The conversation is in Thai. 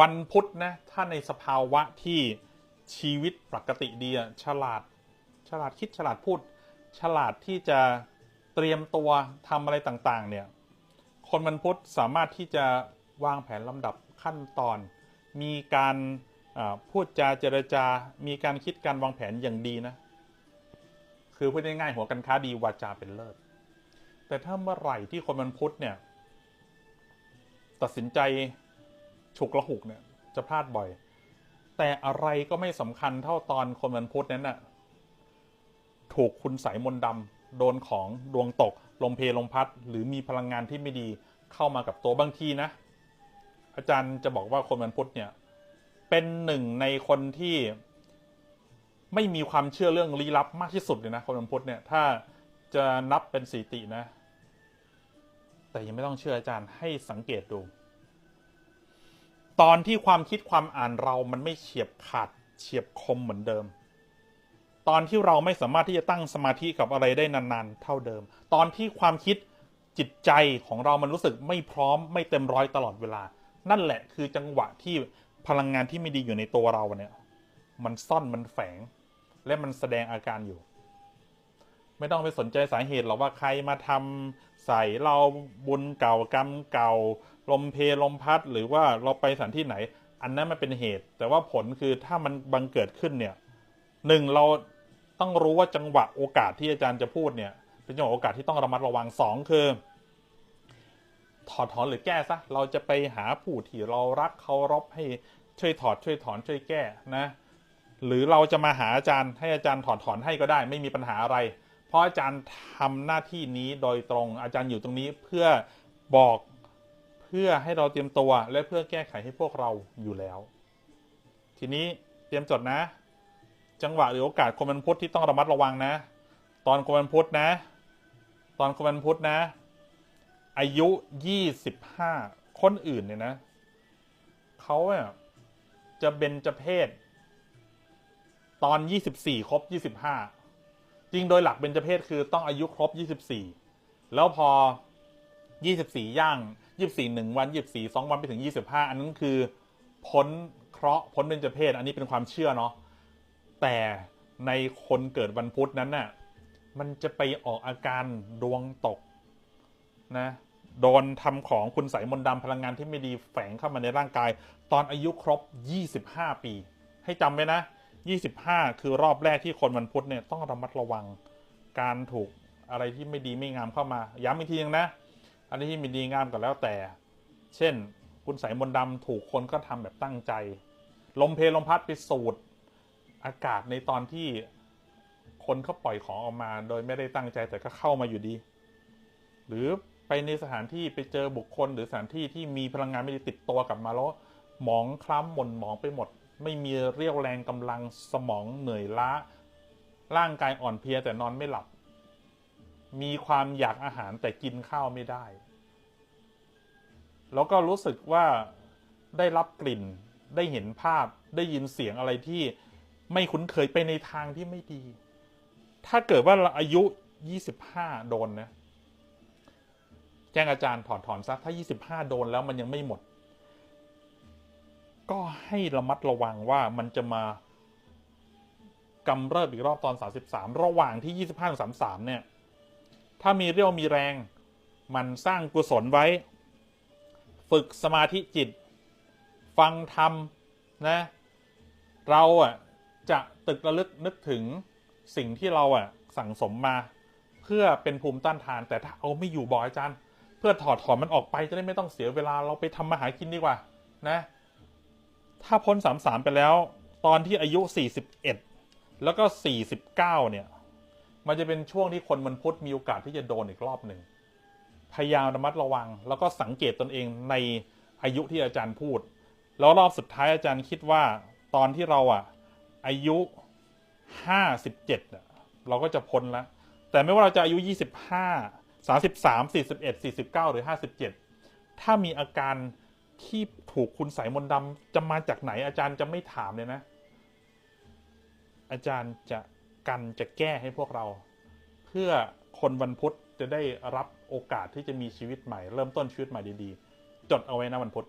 วันพุธนะ ถ้าในสภาวะที่ชีวิตปกติดีอะฉลาด ฉลาดคิดฉลาดพูด ฉลาดที่จะเตรียมตัวทำอะไรต่างๆ เนี่ย คนวันพุธสามารถที่จะวางแผนลำดับขั้นตอน มีการพูดจาเจรจา มีการคิดการวางแผนอย่างดีนะ คือพูดง่ายๆหัวกันค้าดีวาจาเป็นเลิศ แต่ถ้าเมื่อไหร่ที่คนวันพุธเนี่ย ตัดสินใจ ฉุกละหุกเนี่ยจะพลาดบ่อย แต่อะไรก็ไม่สำคัญเท่าตอนคนวันพุธนั้นน่ะถูกคุณใสยมนดำโดนของดวงตก ลมเพลลมพัด หรือมีพลังงานที่ไม่ดีเข้ามากับตัวบางทีนะ อาจารย์จะบอกว่าคนวันพุธเนี่ย เป็นหนึ่งในคนที่ไม่มีความเชื่อเรื่องลี้ลับมากที่สุดเลยนะคนวันพุธเนี่ยถ้าจะนับเป็นสถิตินะ แต่ยังไม่ต้องเชื่ออาจารย์ให้สังเกตดู ตอนที่ความคิดความอ่านเรามันไม่เฉียบขาดเฉียบคมเหมือนเดิม ตอนที่เราไม่สามารถที่จะตั้งสมาธิกับอะไรได้นานๆ เท่าเดิม ตอนที่ความคิดจิตใจของเรามันรู้สึกไม่พร้อมไม่เต็มร้อยตลอดเวลา นั่นแหละคือจังหวะที่พลังงานที่ไม่ดีอยู่ในตัวเราเนี่ย มันซ่อนมันแฝง และมันแสดงอาการอยู่ ไม่ต้องไปสนใจสาเหตุหรอกว่าใครมาทำใส่เราบุญเก่ากรรมเก่า ลมเพลมพัดหรือว่าเราไปสถานที่ไหน อันนั้นมันเป็นเหตุ แต่ว่าผลคือถ้ามันบังเกิดขึ้นเนี่ยหนึ่งเราต้องรู้ว่าจังหวะโอกาสที่อาจารย์จะพูดเนี่ย เป็นจังหวะโอกาสที่ต้องระมัดระวังสองคือถอดถอนหรือแก้ซะเราจะไปหาผู้ที่เรารักเคารพให้ช่วยถอดช่วยถอนช่วยแก้นะ หรือเราจะมาหาอาจารย์ให้อาจารย์ถอดถอนให้ก็ได้ ไม่มีปัญหาอะไร เพราะอาจารย์ทำหน้าที่นี้โดยตรงอาจารย์อยู่ตรงนี้เพื่อบอก เพื่อให้เราเตรียมตัวและเพื่อแก้ไขให้พวกเราอยู่แล้ว ทีนี้เตรียมจดนะ จังหวะหรือโอกาสคนวันพุธที่ต้องระมัดระวังนะ ตอนคนวันพุธนะ ตอนคนวันพุธนะ อายุยี่สิบห้าคนอื่นเนี่ยนะเขาเนี่ยจะเบญจะเพศ ตอนยี่สิบสี่ครบยี่สิบห้าจริงโดยหลักเบญจะเพศคือต้องอายุครบยี่สิบสี่แล้วพอยี่สิบสี่ย่าง ยี่สิบสี่หนึ่งวันยี่สิบสี่สองวันไปถึงยี่สิบห้าอันนั้นคือพ้นเคราะห์พ้นเบญจเพศอันนี้เป็นความเชื่อเนาะแต่ในคนเกิดวันพุธนั้นน่ะมันจะไปออกอาการดวงตกนะโดนทำของคุณใสยมนต์ดำพลังงานที่ไม่ดีแฝงเข้ามาในร่างกาย ตอนอายุครบ 25 ปี ให้จำไว้นะ 25 คือรอบแรกที่คนวันพุธเนี่ยต้องระมัดระวัง การถูกอะไรที่ไม่ดีไม่งามเข้ามา ย้ำอีกทีนึงนะ อันนี้ที่ม่ดีงามก็แล้วแต่ เช่น คุณใสยมนต์ดำถูกคนก็ทำแบบตั้งใจ ลมเพลลมพัดไปสูดอากาศในตอนที่คนเขาปล่อยของออกมา โดยไม่ได้ตั้งใจแต่ก็เข้ามาอยู่ดี หรือไปในสถานที่ไปเจอบุคคลหรือสถานที่ที่มีพลังงานไม่ดีติดตัวกลับมาแล้วหมองคล้ำหม่นหมองไปหมด ไม่มีเรี่ยวแรงกำลังสมองเหนื่อยล้า ร่างกายอ่อนเพลียแต่นอนไม่หลับ มีความอยากอาหารแต่กินข้าวไม่ได้ แล้วก็รู้สึกว่าได้รับกลิ่น ได้เห็นภาพ ได้ยินเสียงอะไรที่ไม่คุ้นเคยไปในทางที่ไม่ดี ถ้าเกิดว่าเราอายุ 25 โดนนะ แจ้งอาจารย์ถอดถอนซะ ถ้า 25 โดนแล้วมันยังไม่หมด ก็ให้ระมัดระวังว่ามันจะมากำเริบอีกรอบตอน 33 ระหว่างที่ 25-33 เนี่ย ถ้ามีเรี่ยวมีแรง มันสร้างกุศลไว้ ฝึกสมาธิจิต ฟังธรรมนะ เราอะจะตึกระลึกนึกถึงสิ่งที่เราอะสั่งสมมา เพื่อเป็นภูมิต้านทาน แต่ถ้าเอาไม่อยู่บอกอาจารย์ เพื่อถอดถอนมันออกไปจะได้ไม่ต้องเสียเวลาเราไปทำมาหากินดีกว่า นะ ถ้าพ้นสามสามไปแล้ว ตอนที่อายุสี่สิบเอ็ดแล้วก็สี่สิบเก้าเนี่ย มันจะเป็นช่วงที่คนมันพุธมีโอกาสที่จะโดนอีกรอบหนึ่งพยายามระมัดระวัง แล้วก็สังเกตตนเองในอายุที่อาจารย์พูด แล้วรอบสุดท้ายอาจารย์คิดว่าตอนที่เราอะ อายุห้าสิบเจ็ดเราก็จะพ้นแล้วแต่ไม่ว่าเราจะอายุยี่สิบห้าสามสิบสามสี่สิบเอ็ดสี่สิบเก้าหรือห้าสิบเจ็ดถ้ามีอาการที่ถูกคุณใส่มนต์ดำจะมาจากไหนอาจารย์จะไม่ถามเลยนะ อาจารย์จะ กันจะแก้ให้พวกเรา เพื่อคนวันพุธจะได้รับโอกาสที่จะมีชีวิตใหม่ เริ่มต้นชีวิตใหม่ดีๆ จดเอาไว้นะวันพุธ